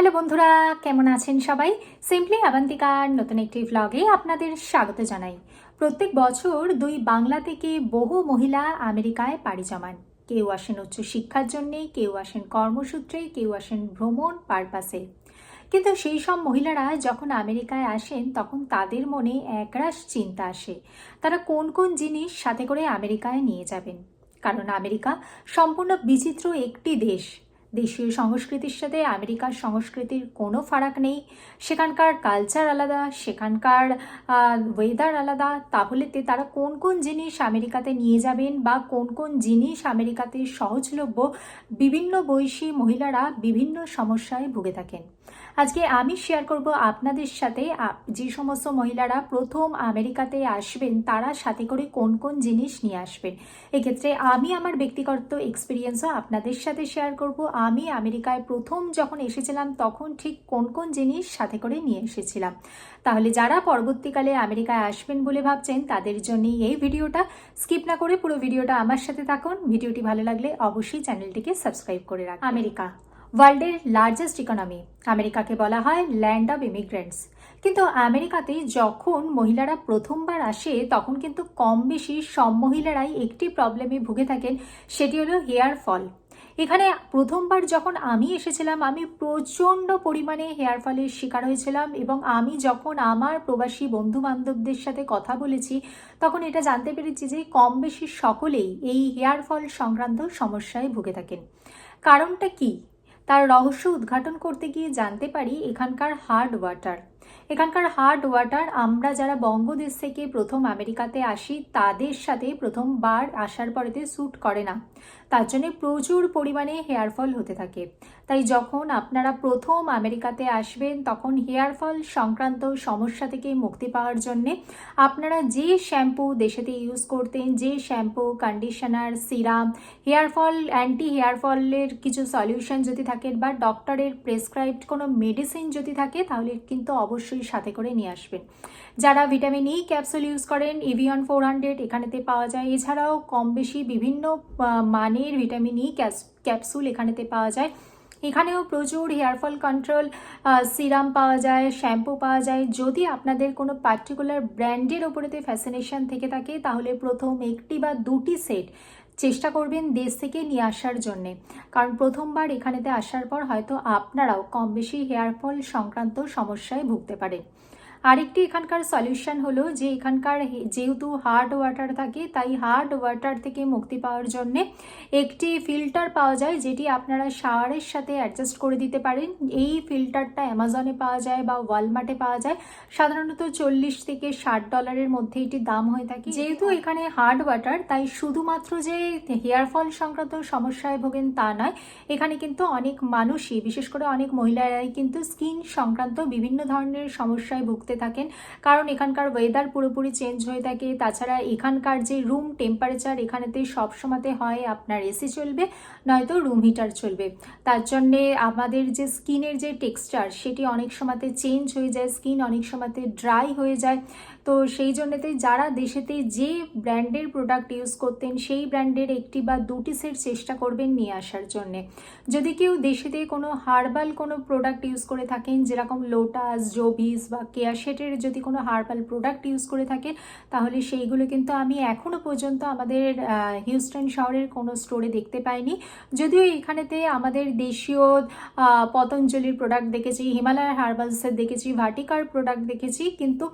Hello বন্ধুরা, কেমন আছেন সবাই? সিম্পলি আবান্তিকার নতুন একটি ভ্লগে আপনাদের স্বাগত জানাই। প্রত্যেক বছর দুই বাংলা থেকে বহু মহিলা আমেরিকায় পাড়ি জমান। কেউ আসেন উচ্চ শিক্ষার জন্যে, কেউ আসেন কর্মসূত্রে, কেউ আসেন ভ্রমণ পারপাসে কিন্তু সেই সব মহিলারা যখন আমেরিকায় আসেন, তখন তাদের মনে একরাশ চিন্তা আসে। তারা কোন কোন জিনিস সাথে করে আমেরিকায় নিয়ে যাবেন? কারণ আমেরিকা সম্পূর্ণ বিচিত্র একটি দেশ। দেশীয় সংস্কৃতির সাথে আমেরিকার সংস্কৃতির কোনো ফারাক নেই। সেখানকার কালচার আলাদা, সেখানকার ওয়েদার আলাদা। তাহলে তারা কোন কোন জিনিস আমেরিকাতে নিয়ে যাবেন বা কোন কোন জিনিস আমেরিকাতে সহজলভ্য? বিভিন্ন বয়সী মহিলারা বিভিন্ন সমস্যায় ভুগে থাকেন। আজকে আমি শেয়ার করব আপনাদের সাথে যে সমস্ত মহিলারা প্রথম আমেরিকাতে আসবেন, তারা সাথে করে কোন কোন জিনিস নিয়ে আসবেন। এক্ষেত্রে আমি আমার ব্যক্তিগত এক্সপিরিয়েন্সও আপনাদের সাথে শেয়ার করব। আমি আমেরিকায় প্রথম যখন এসেছিলাম, তখন ঠিক কোন কোন জিনিস সাথে করে নিয়ে এসেছিলাম। তাহলে যারা পরবর্তীকালে আমেরিকায় আসবেন বলে ভাবছেন, তাদের জন্য এই ভিডিওটা। স্কিপ না করে পুরো ভিডিওটা আমার সাথে থাকুন। ভিডিওটি ভালো লাগলে অবশ্যই চ্যানেলটিকে সাবস্ক্রাইব করে রাখুন আমেরিকা। ওয়ার্ল্ডের লার্জেস্ট ইকোনমি আমেরিকাকে বলা হয় ল্যান্ড অব ইমিগ্রেন্টস কিন্তু আমেরিকাতে যখন মহিলারা প্রথমবার আসে, তখন কিন্তু কম বেশি সব মহিলারাই একটি প্রবলেমে ভুগে থাকেন, সেটি হলো হেয়ার ফল এখানে প্রথমবার যখন আমি এসেছিলাম, আমি প্রচণ্ড পরিমাণে হেয়ার ফলের শিকার হয়েছিলাম এবং আমি যখন আমার প্রবাসী বন্ধু বান্ধবদের সাথে কথা বলেছি, তখন এটা জানতে পেরেছি যে কম বেশি সকলেই এই হেয়ার ফল সংক্রান্ত সমস্যায় ভুগে থাকেন। কারণটা কি? তার রহস্য উদ্ঘাটন করতে গিয়ে জানতে পারি এখানকার হার্ড ওয়াটার এখানকার হার্ড ওয়াটার আমরা যারা বঙ্গদেশ থেকে প্রথম আমেরিকাতে আসি, তাদের সাথে প্রথমবার আসার পরেতে স্যুট করে না। তার জন্য প্রচুর পরিমাণে হেয়ার ফল হতে থাকে। তাই যখন আপনারা প্রথম আমেরিকাতে আসবেন, তখন হেয়ার ফল সংক্রান্ত সমস্যা থেকে মুক্তি পাওয়ার জন্যে আপনারা যে শ্যাম্পু দেশেতে ইউজ করতেন, যে shampoo conditioner serum hair fall anti hair ফলের কিছু সলিউশন যদি থাকে বা ডক্টরের প্রেসক্রাইবড কোনো মেডিসিন যদি থাকে, তাহলে কিন্তু অবশ্যই সাথে করে নিয়ে আসবেন। যারা ভিটামিন ই ক্যাপসুল ইউজ করেন ইভিয়ন ফোর হান্ড্রেড এখানেতে পাওয়া যায়। এছাড়াও কম বেশি বিভিন্ন মানের ভিটামিন ই ক্যাপসুল এখানেতে পাওয়া যায়। এখানেও প্রচুর হেয়ার ফল কন্ট্রোল সিরাম পাওয়া যায় শ্যাম্পু পাওয়া যায়। যদি আপনাদের কোনো পার্টিকুলার ব্র্যান্ডের ওপরেতে ফ্যাসিনেশন থেকে থাকে, তাহলে প্রথম একটি বা দুটি সেট চেষ্টা করবেন দেশ থেকে নিয়ে আসার জন্যে। কারণ প্রথমবার এখানেতে আসার পর হয়তো আপনারাও কম বেশি হেয়ার ফল সংক্রান্ত সমস্যায় ভুগতে পারেন। আরেকটি এখানকার সলিউশন হলো যে এখানকার যেহেতু হার্ড ওয়াটার থাকে তাই হার্ড ওয়াটার থেকে মুক্তি পাওয়ার জন্য একটি ফিল্টার পাওয়া যায় যেটি আপনারা শাওয়ারের সাথে অ্যাডজাস্ট করে দিতে পারেন। এই ফিল্টারটা অ্যামাজনে পাওয়া যায় বা ওয়ালমার্টে পাওয়া যায়। সাধারণত চল্লিশ থেকে ষাট ডলারের মধ্যে এটি দাম হয়ে থাকে। যেহেতু এখানে হার্ড ওয়াটার তাই শুধুমাত্র যে হেয়ার ফল সংক্রান্ত সমস্যায় ভোগেন তা নয় এখানে কিন্তু অনেক মানুষই বিশেষ করে অনেক মহিলারাই কিন্তু স্কিন সংক্রান্ত বিভিন্ন ধরনের সমস্যায় ভুগতে থাকেন। কারণ এখানকার ওয়েদার পুরোপুরি চেঞ্জ হয়ে থাকে। তাছাড়া এখানকার যে রুম টেম্পারেচার এখানেতে সবসময়তে হয় আপনার এসি চলবে, নয়তো রুম হিটার চলবে। তার জন্যে আমাদের যে স্কিনের যে টেক্সচার সেটি অনেক সময়তে চেঞ্জ হয়ে যায়। স্কিন অনেক সময়তে ড্রাই হয়ে যায়। তো সেই জন্যতে যারা দেশেতে যে ব্র্যান্ডের প্রোডাক্ট ইউজ করতেন, সেই ব্র্যান্ডের একটি বা দুটি সেট চেষ্টা করবেন নিয়ে আসার জন্যে। যদি কেউ দেশেতে কোনো হার্বাল কোনো প্রোডাক্ট ইউজ করে থাকেন, যেরকম লোটাস জোভিস বা কেয়া কেয়াশেটের যদি কোনো হার্বাল প্রোডাক্ট ইউজ করে থাকেন, তাহলে সেইগুলো কিন্তু আমি এখনও পর্যন্ত আমাদের হিউস্টন শহরের কোনো স্টোরে দেখতে পাইনি। যদিও এখানেতে আমাদের দেশীয় পতঞ্জলির প্রোডাক্ট দেখেছি হিমালয় হার্বালসের দেখেছি ভাটিকার প্রোডাক্ট দেখেছি, কিন্তু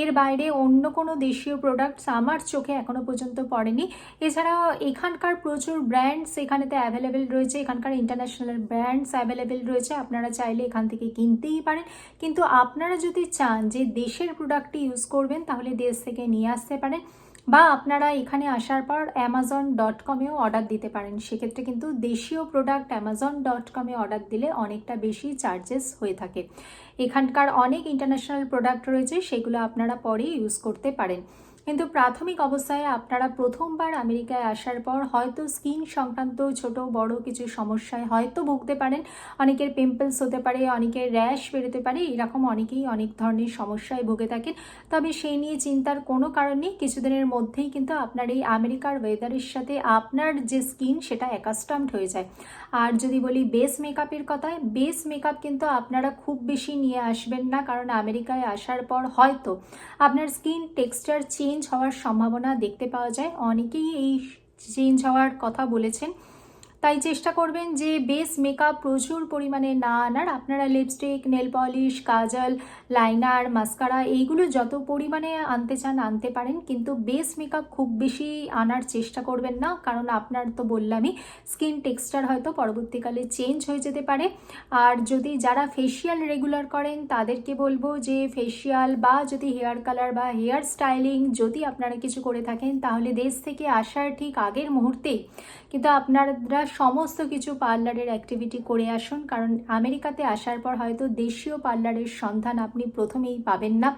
এর বাইরে অন্য কোনো দেশীয় প্রোডাক্টস আমার চোখে এখনও পর্যন্ত পড়েনি। এছাড়া এখানকার প্রচুর ব্র্যান্ডস এখানেতে অ্যাভেলেবেল রয়েছে, এখানকার ইন্টারন্যাশনাল ব্র্যান্ডস অ্যাভেলেবেল রয়েছে, আপনারা চাইলে এখান থেকে কিনতেই পারেন। কিন্তু আপনারা যদি চান যে দেশের প্রোডাক্টটি ইউজ করবেন, তাহলে দেশ থেকে নিয়ে আসতে পারেন। বা আপনারা এখানে আসার পর অ্যামাজন ডট কমেও অর্ডার দিতে পারেন। সেক্ষেত্রে কিন্তু দেশীয় প্রোডাক্ট অ্যামাজন ডট কমে অর্ডার দিলে অনেকটা বেশি চার্জেস হয়ে থাকে। এখানকার অনেক ইন্টারন্যাশনাল প্রোডাক্ট রয়েছে, সেগুলো আপনারা পরে ইউজ করতে পারেন। কিন্তু প্রাথমিক অবস্থায় আপনারা প্রথমবার আমেরিকায় আসার পর হয়তো স্কিন সংক্রান্ত ছোট, বড় কিছু সমস্যায় হয়তো ভুগতে পারেন। অনেকের পিম্পলস হতে পারে, অনেকের র্যাশ বেরোতে পারে, এরকম অনেকেই অনেক ধরনের সমস্যায় ভুগে থাকেন। তবে সেই নিয়ে চিন্তার কোনো কারণ নেই। কিছুদিনের মধ্যেই কিন্তু আপনার এই আমেরিকার ওয়েদারের সাথে আপনার যে স্কিন, সেটা অ্যাকাস্টামড হয়ে যায়। আর যদি বলি বেস মেকআপের কথা বেস মেকআপ কিন্তু আপনারা খুব বেশি নিয়ে আসবেন না, কারণ আমেরিকায় আসার পর হয়তো আপনার স্কিন টেক্সচার চেঞ্জ হওয়ার সম্ভাবনা দেখতে পাওয়া যায়। অনেকেই এই চেঞ্জ হওয়ার কথা বলেছেন। তাই চেষ্টা করবেন যে বেস মেকআপ প্রচুর পরিমাণে না আনার। আপনারা lipstick nail polish kajal liner mascara এইগুলো যত পরিমাণে আনতে চান আনতে পারেন। কিন্তু বেস মেকআপ খুব বেশি আনার চেষ্টা করবেন না। কারণ আপনার তো বললামই স্কিন টেক্সচার হয়তো পরবর্তীকালে চেঞ্জ হয়ে যেতে পারে। আর যদি যারা ফেসিয়াল রেগুলার করেন, তাদেরকে বলব যে ফেসিয়াল বা যদি হেয়ার কালার বা হেয়ার স্টাইলিং যদি আপনারা কিছু করে থাকেন, তাহলে দেশ থেকে আসার ঠিক আগের মুহূর্তেই কিন্তু আপনারা সমস্ত কিছু পার্লারের অ্যাক্টিভিটি করে আসুন, কারণ আমেরিকাতে আসার পর হয়তো দেশীয় পার্লারের সন্ধান আপনি প্রথমেই পাবেন না।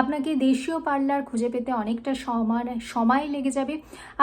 আপনাকে দেশীয় পার্লার খুঁজে পেতে অনেকটা সমান, সময় লেগে যাবে।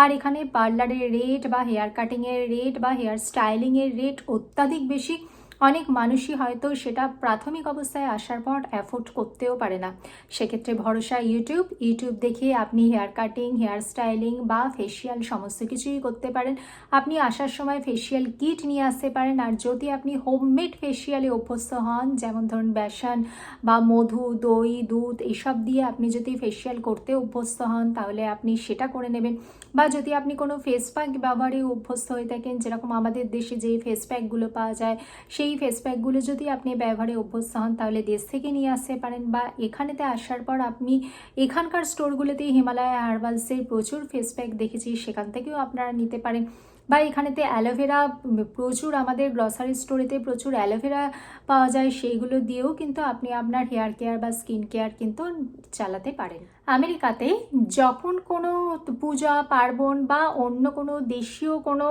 আর এখানে পার্লারের রেট বা হেয়ার কাটিংয়ের রেট বা হেয়ার স্টাইলিংয়ের রেট অত্যাধিক বেশি। অনেক মানুষই হয়তো সেটা প্রাথমিক অবস্থায় আসার পর অ্যাফোর্ড করতেও পারে না। সেক্ষেত্রে ভরসা ইউটিউব ইউটিউব দেখে আপনি হেয়ার কাটিং হেয়ার স্টাইলিং বা ফেসিয়াল সমস্ত কিছুই করতে পারেন। আপনি আসার সময় ফেসিয়াল কিট নিয়ে আসতে পারেন। আর যদি আপনি হোমমেড ফেসিয়ালে অভ্যস্ত হন, যেমন ধরুন বেসন বা মধু, দই, দুধ, এসব দিয়ে আপনি যদি ফেসিয়াল করতে অভ্যস্ত হন, তাহলে আপনি সেটা করে নেবেন। বা যদি আপনি কোনো ফেস প্যাক ব্যবহারে অভ্যস্ত হয়ে থাকেন, যেরকম আমাদের দেশে যে ফেস প্যাকগুলো পাওয়া যায়, সেই ফেস প্যাকগুলো যদি আপনি ব্যবহারে অভ্যস্ত হন, তাহলে দেশ থেকে নিয়ে আসতে পারেন বা এখানেতে আসার পর আপনি এখানকার স্টোরগুলোতে হিমালয় হার্বালসের প্রচুর ফেস প্যাক দেখেছি, সেখান থেকেও আপনারা নিতে পারেন। বা এখানেতে অ্যালোভেরা প্রচুর আমাদের গ্রসারি স্টোরেতে প্রচুর অ্যালোভেরা পাওয়া যায়, সেইগুলো দিয়েও কিন্তু আপনি আপনার হেয়ার কেয়ার বা স্কিন কেয়ার কিন্তু চালাতে পারেন। আমেরিকাতে যখন কোনো পূজা, পার্বণ বা অন্য কোনো দেশীয় কোনো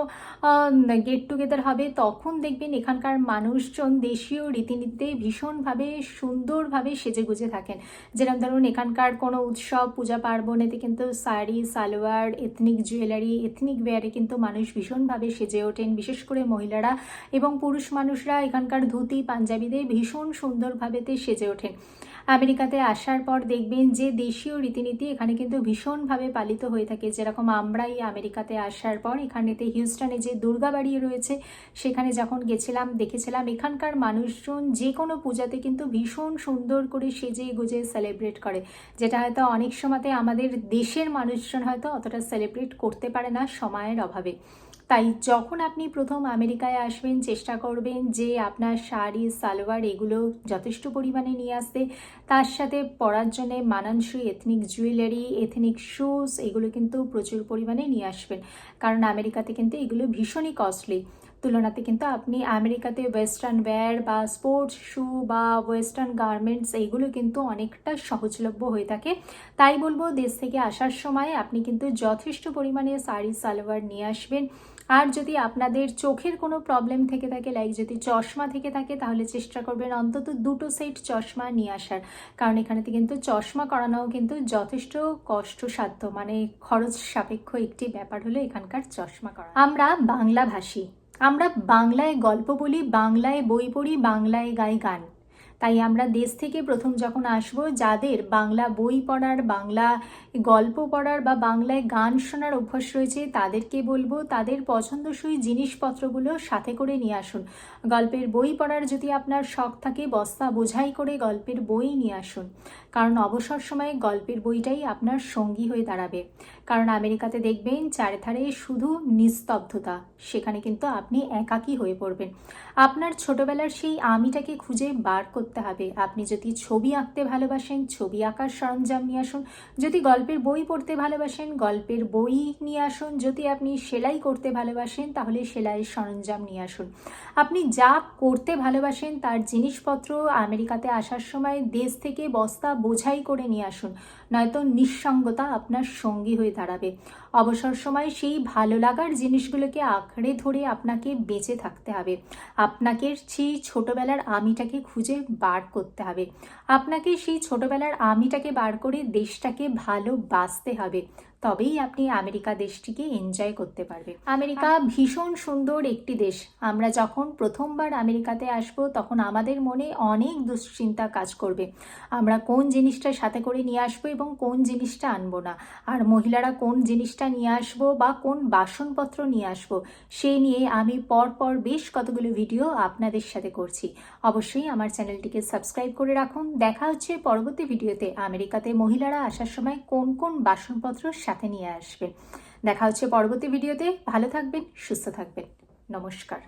গেট টুগেদার হবে, তখন দেখবেন এখানকার মানুষজন দেশীয় রীতিনীতিতে ভীষণভাবে সুন্দরভাবে সেজে গুজে থাকেন। যেরকম ধরুন, এখানকার কোনো উৎসব, পূজা পার্বণ এতে কিন্তু sari, salwar ethnic jewellery ethnic ওয়্যারে কিন্তু মানুষ ভীষণভাবে সেজে ওঠেন। বিশেষ করে মহিলারা এবং পুরুষ মানুষরা এখানকার ধুতি পাঞ্জাবিদের ভীষণ সুন্দরভাবেতে সেজে ওঠেন। আমেরিকাতে আসার পর দেখবেন যে দেশীয় রীতিনীতি এখানে কিন্তু ভীষণভাবে পালিত হয়ে থাকে। যেরকম আমরাই আমেরিকাতে আসার পর এখানেতে হিউস্টনে যে দুর্গা বাড়ি রয়েছে, সেখানে যখন গেছিলাম, দেখেছিলাম এখানকার মানুষজন যে কোনো পূজাতে কিন্তু ভীষণ সুন্দর করে সেজে গুজে সেলিব্রেট করে। যেটা হয়তো অনেক সময়তে আমাদের দেশের মানুষজন হয়তো অতটা সেলিব্রেট করতে পারে না সময়ের অভাবে। তাই যখন আপনি প্রথম আমেরিকায় আসবেন, চেষ্টা করবেন যে আপনার শাড়ি, সালোয়ার এগুলো যথেষ্ট পরিমাণে নিয়ে আসতে। তার সাথে পরার জন্য মানানসই এথনিক জুয়েলারি এথনিক শুজ এগুলো কিন্তু প্রচুর পরিমাণে নিয়ে আসবেন। কারণ আমেরিকাতে কিন্তু এগুলো ভীষণই কস্টলি তুলনাতে কিন্তু আপনি আমেরিকাতে ওয়েস্টার্ন ওয়্যার বা স্পোর্টস শু বা ওয়েস্টার্ন গার্মেন্টস এইগুলো কিন্তু অনেকটা সহজলভ্য হয়ে থাকে। তাই বলব, দেশ থেকে আসার সময় আপনি কিন্তু যথেষ্ট পরিমাণে শাড়ি, সালোয়ার নিয়ে আসবেন। আর যদি আপনাদের চোখের কোনো প্রবলেম থেকে থাকে লাইক যদি চশমা থেকে থাকে, তাহলে চেষ্টা করবেন অন্তত দুটো সেট চশমা নিয়ে আসার। কারণ এখানেতে কিন্তু চশমা করানোও কিন্তু যথেষ্ট কষ্টসাধ্য মানে খরচ সাপেক্ষ একটি ব্যাপার হলো এখানকার চশমা করা। আমরা বাংলা ভাষী আমরা বাংলায় গল্প বলি, বাংলায় বই পড়ি, বাংলায় গাই গান। তাই আমরা দেশ থেকে প্রথম যখন আসব, যাদের বাংলা বই পড়ার, বাংলা গল্প পড়ার বা বাংলায় গান শোনার অভ্যাস রয়েছে, তাদেরকে বলব তাদের পছন্দসই জিনিসপত্রগুলো সাথে করে নিয়ে আসুন। গল্পের বই পড়ার যদি আপনার শখ থাকে, বস্তা বোঝাই করে গল্পের বই নিয়ে আসুন। কারণ অবসর সময়ে গল্পের বইটাই আপনার সঙ্গী হয়ে দাঁড়াবে। কারণ আমেরিকাতে দেখবেন চারিধারে শুধু নিস্তব্ধতা, সেখানে কিন্তু আপনি একাকী হয়ে পড়বেন। আপনার ছোটবেলার সেই আমিটাকে খুঁজে বার করতে হবে। আপনি যদি ছবি আঁকতে ভালোবাসেন, ছবি আঁকার সরঞ্জাম নিয়ে আসুন, যদি গল্পের বই পড়তে ভালোবাসেন, গল্পের বই নিয়ে আসুন, যদি আপনি সেলাই করতে ভালোবাসেন, তাহলে সেলাইয়ের সরঞ্জাম নিয়ে আসুন। আপনি যা করতে ভালোবাসেন, তার জিনিসপত্র আমেরিকাতে আসার সময় দেশ থেকে বস্তা বোঝাই করে নিয়ে আসুন। নয়তো নিঃসঙ্গতা আপনার সঙ্গী হয়ে দাঁড়াবে। অবসর সময় সেই ভালো লাগার জিনিসগুলোকে আঁকড়ে ধরে আপনাকে বেঁচে থাকতে হবে। আপনাকে সেই ছোটবেলার আমিটাকে খুঁজে বার করতে হবে। আপনাকে সেই ছোটবেলার আমিটাকে বার করে দেশটাকে ভালোবাসতে হবে। তবেই আপনি আমেরিকা দেশটিকে এনজয় করতে পারবে আমেরিকা ভীষণ সুন্দর একটি দেশ। আমরা যখন প্রথমবার আমেরিকাতে আসব, তখন আমাদের মনে অনেক দুশ্চিন্তা কাজ করবে। আমরা কোন জিনিসটা সাথে করে নিয়ে আসব এবং কোন জিনিসটা আনব না? আর মহিলারা কোন জিনিসটা নিয়ে আসব বা কোন বাসনপত্র নিয়ে আসব, সে নিয়ে আমি পর পর বেশ কতগুলো ভিডিও আপনাদের সাথে করছি। অবশ্যই আমার চ্যানেলটিকে সাবস্ক্রাইব করে রাখুন। দেখা হচ্ছে পরবর্তী ভিডিওতে। আমেরিকাতে মহিলারা আসার সময় কোন কোন বাসনপত্র সাথে নিয়ে আসবেন দেখা হচ্ছে পরবর্তী ভিডিওতে। ভালো থাকবেন সুস্থ থাকবেন। নমস্কার।